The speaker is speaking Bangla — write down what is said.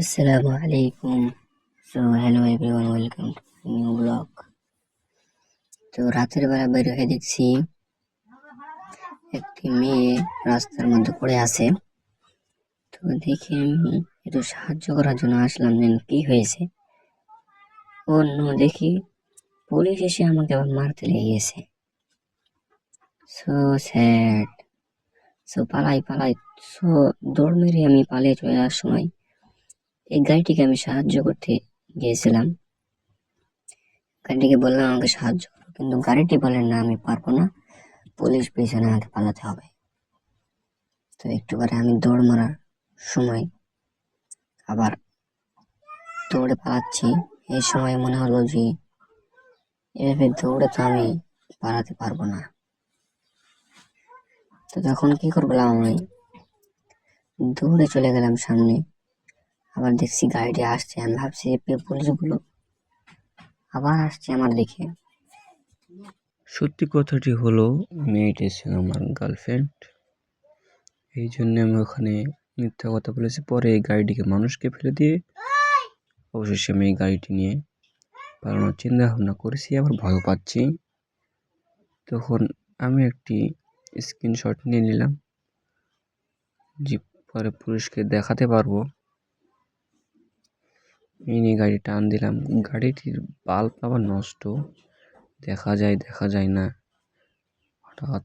আসসালামু আলাইকুম। So hello everyone welcome to new blog তো রাতের বেলা বের হয়ে দেখছি একটি মেয়ে রাস্তার মধ্যে পড়ে আছে। তো দেখে আমি একটু সাহায্য করার জন্য আসলাম, যেন কি হয়েছে। অন্য দেখি পুলিশ এসে আমাকে আবার মারতে লেগে গেছে। সো স্যাড সো পালাই পালাই সো দৌড় মেরে আমি পালিয়ে চলে যাওয়ার সময় এই গাড়িটিকে আমি সাহায্য করতে গিয়েছিলাম। গাড়িটিকে বললাম, আমাকে সাহায্য করো। কিন্তু গাড়িটি বলেন না, আমি পারব না। পুলিশ পেছনে আমাকে পালাতে হবে। তো একটু পরে আমি দৌড় মারার সময় আবার দৌড়ে পালাচ্ছি। এই সময় মনে হলো যে, এভাবে দৌড়ে তো আমি পালাতে পারব না। তো তখন কি করলাম আমি? দৌড়ে চলে গেলাম সামনে। আবার দেখছি গাড়িটি আসছে। আমি ভাবছি পুলিশগুলো আবার আসছে আমার দিকে। সত্যি কথাটি হলো, মেয়েটি ছিল আমার গার্লফ্রেন্ড এই জন্য আমি ওখানে মিথ্যা কথা বলেছি। পরে এই গাড়িটিকে মানুষকে ফেলে দিয়ে অবশেষে আমি এই গাড়িটি নিয়ে পালানোর চিন্তা ভাবনা করেছি, আবার ভয় পাচ্ছি। তখন আমি একটি স্ক্রিনশট নিয়ে নিলাম, যে পরে পুলিশকে দেখাতে পারব। এই নিয়ে গাড়ি টান দিলাম। গাড়িটির বাল্ব আবার নষ্ট। দেখা যায় দেখা যায় না। হঠাৎ